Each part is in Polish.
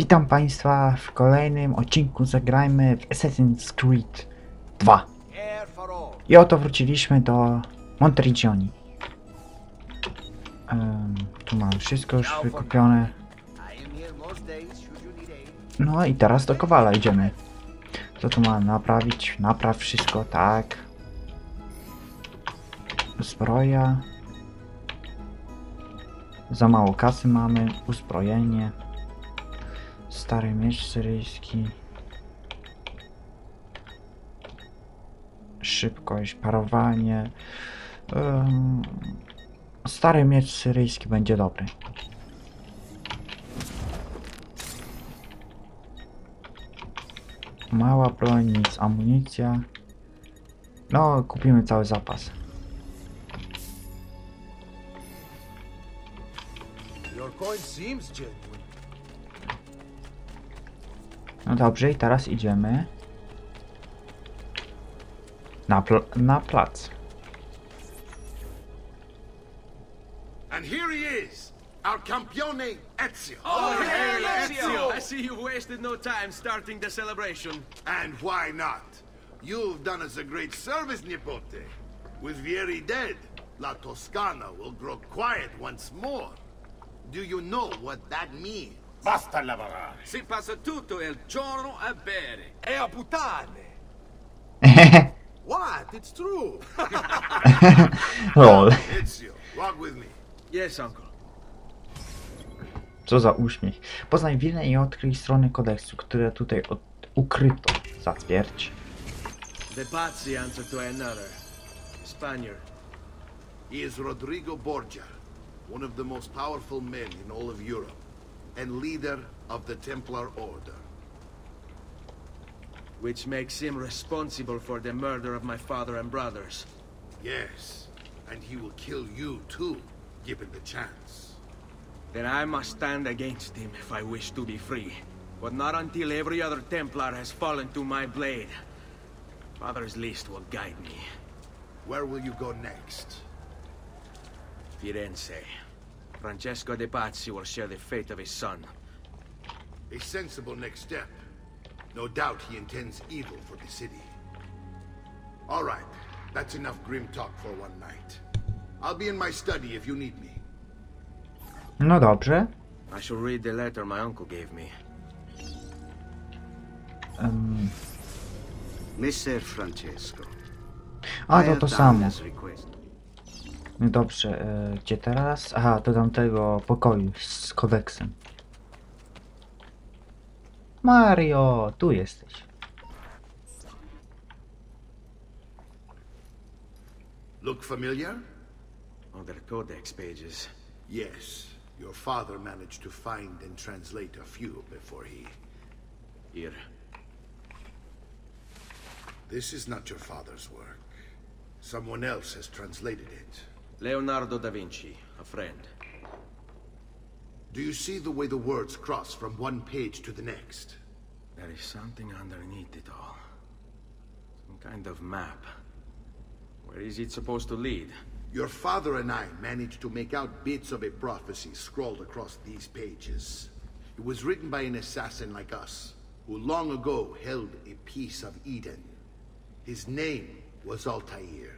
Witam Państwa w kolejnym odcinku Zagrajmy w Assassin's Creed 2. Air for all. I oto wróciliśmy do Monteriggioni. Em, tu mamy wszystko już wykupione. No i teraz do Kowala idziemy. Co tu mamy naprawić? Napraw wszystko, tak. Zbroja. Za mało kasy mamy. Uzbrojenie. Stary miecz syryjski. Szybkość, parowanie. Em, stary miecz syryjski będzie dobry. Mała broń, nic, amunicja. No, kupimy cały zapas. Your coin seems genuine. No dobrze, i teraz idziemy na, pl na plac. And here he is, our campione Ezio. Oh, Ezio! Ezio! I see you wasted no time starting the celebration. And why not? You've done us a great service, Nipote. With Vieri dead, La Toscana will grow quiet once more. Do you know what that means? Basta lavorare. Si passa tutto il giorno a bere. E a puttane. What? It's true. Lol. Ezio, walk with me. Yes, uncle. Co za uśmiech. Poznaj winę i odkryj strony kodeksu, które tutaj od ukryto. Zatwierdź. The Pazzi answer to another. Spaniard. He is Rodrigo Borgia, one of the most powerful men in all of Europe, and leader of the Templar Order. Which makes him responsible for the murder of my father and brothers. Yes, and he will kill you too, given the chance. Then I must stand against him if I wish to be free. But not until every other Templar has fallen to my blade. Father's list will guide me. Where will you go next? Firenze. Francesco de Pazzi will share the fate of his son. A sensible next step. No doubt he intends evil for the city. All right, that's enough grim talk for one night. I'll be in my study if you need me. No dobrze. I shall read the letter my uncle gave me. Em, Messer Francesco. a I to have to done samo. Dobrze, e, gdzie teraz? Aha, do tamtego pokoju z kodeksem. Mario, tu jesteś. Look familiar? Other codex pages. Yes. Your father managed to find and translate a few before he... Here. This is not your father's work. Someone else has translated it. Leonardo da Vinci, a friend. Do you see the way the words cross from one page to the next? There is something underneath it all. Some kind of map. Where is it supposed to lead? Your father and I managed to make out bits of a prophecy scrawled across these pages. It was written by an assassin like us, who long ago held a piece of Eden. His name was Altair.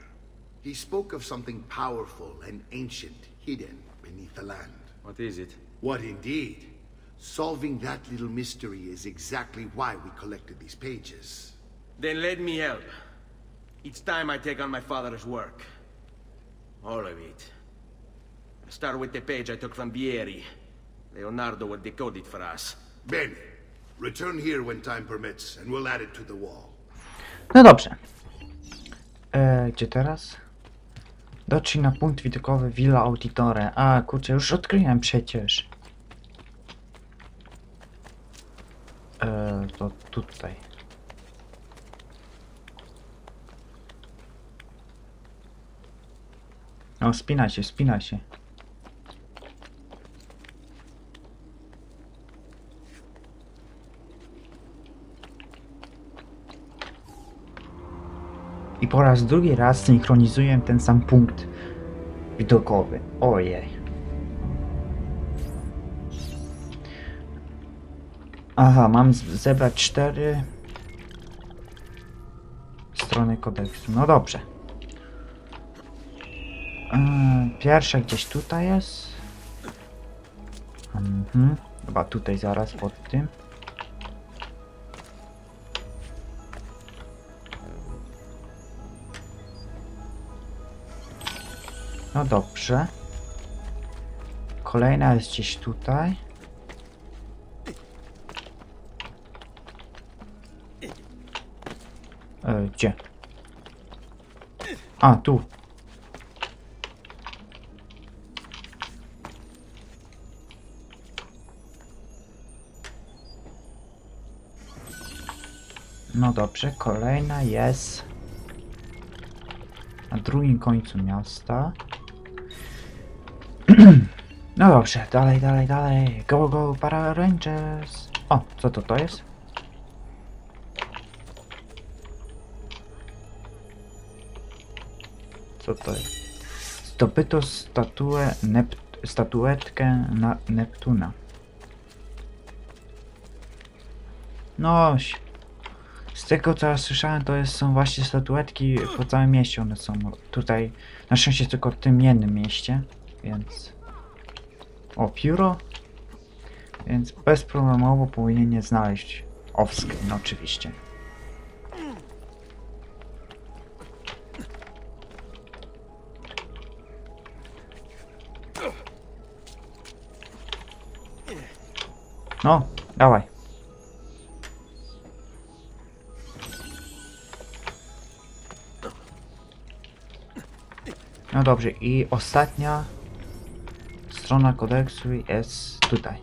He spoke of something powerful and ancient hidden beneath the land. What is it? What indeed? Solving that little mystery is exactly why we collected these pages. Then let me help. It's time I take on my father's work. All of it. I start with the page I took from Vieri. Leonardo will decode it for us. Bene. Return here when time permits, and we'll add it to the wall. No dobrze. E, gdzie teraz? Dotrzyj na punkt widokowy Villa Auditore. A, kurczę, już odkryłem przecież. E, to tutaj. No, spina się, spina się. Po raz drugi raz synchronizuję ten sam punkt widokowy. Ojej. Aha, mam zebrać cztery strony kodeksu. No dobrze. Eee, Pierwsza gdzieś tutaj jest. Mhm. Chyba tutaj zaraz pod tym. No dobrze. Kolejna jest gdzieś tutaj. E, gdzie? A, tu. No dobrze, kolejna jest na drugim końcu miasta. No dobrze, dalej, dalej, dalej. Go, go, para Rangers. O, co to to jest? Co to jest? Zdobyto statuę Nep statuetkę na Neptuna. No, ś- z tego co ja słyszałem, to jest, są właśnie statuetki po całym mieście. One są tutaj, na szczęście tylko w tym jednym mieście, więc... O, pióro? Więc bezproblemowo powinien znaleźć offscreen oczywiście. No, dawaj. No dobrze, i ostatnia strona kodeksu jest tutaj.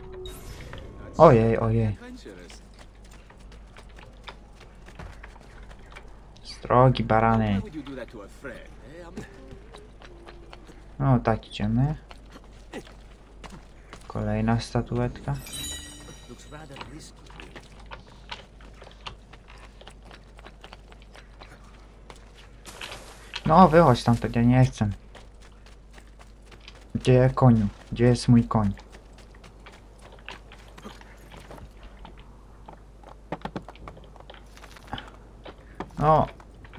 Ojej, ojej. Strogi barany. No tak idziemy. Kolejna statuetka. No wychodź stamtąd, ja nie chcę. Gdzie koniu? Gdzie jest mój koń? No,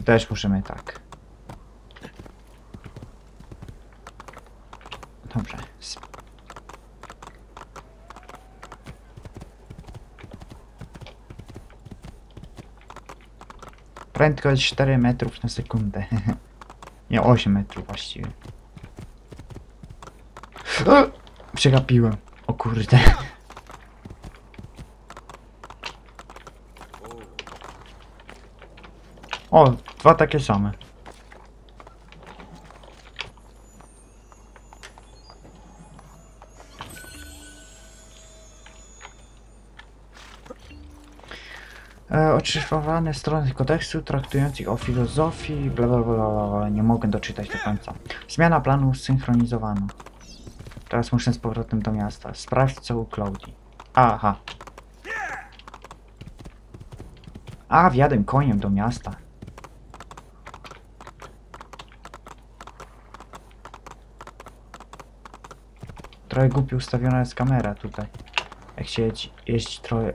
też musimy tak. Dobrze. Prędkość 4 metrów na sekundę. Nie, 8 metrów właściwie. E, Przegapiłem. O kurde. O, dwa takie same. E, odszyfrowane strony kodeksu traktujących o filozofii, bla bla bla bla nie mogę doczytać do końca. Zmiana planu zsynchronizowano. Teraz muszę z powrotem do miasta. Sprawdź co u Claudii. Aha. A, wjadę koniem do miasta. Trochę głupio ustawiona jest kamera tutaj. Jak się jeździ, jeździ trochę...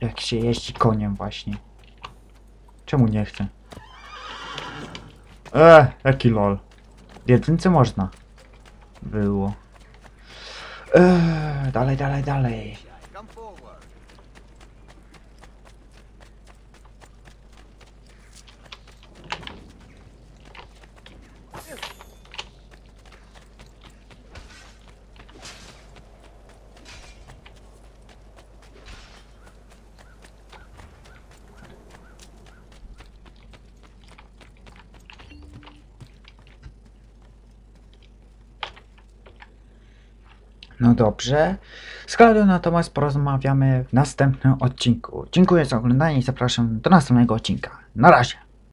Jak się jeździ koniem właśnie. Czemu nie chcę? Eee, jaki lol. W jedynce można. Było. Eee, dalej, dalej, dalej. Come forward. No dobrze. Z Klaudią natomiast porozmawiamy w następnym odcinku. Dziękuję za oglądanie i zapraszam do następnego odcinka. Na razie.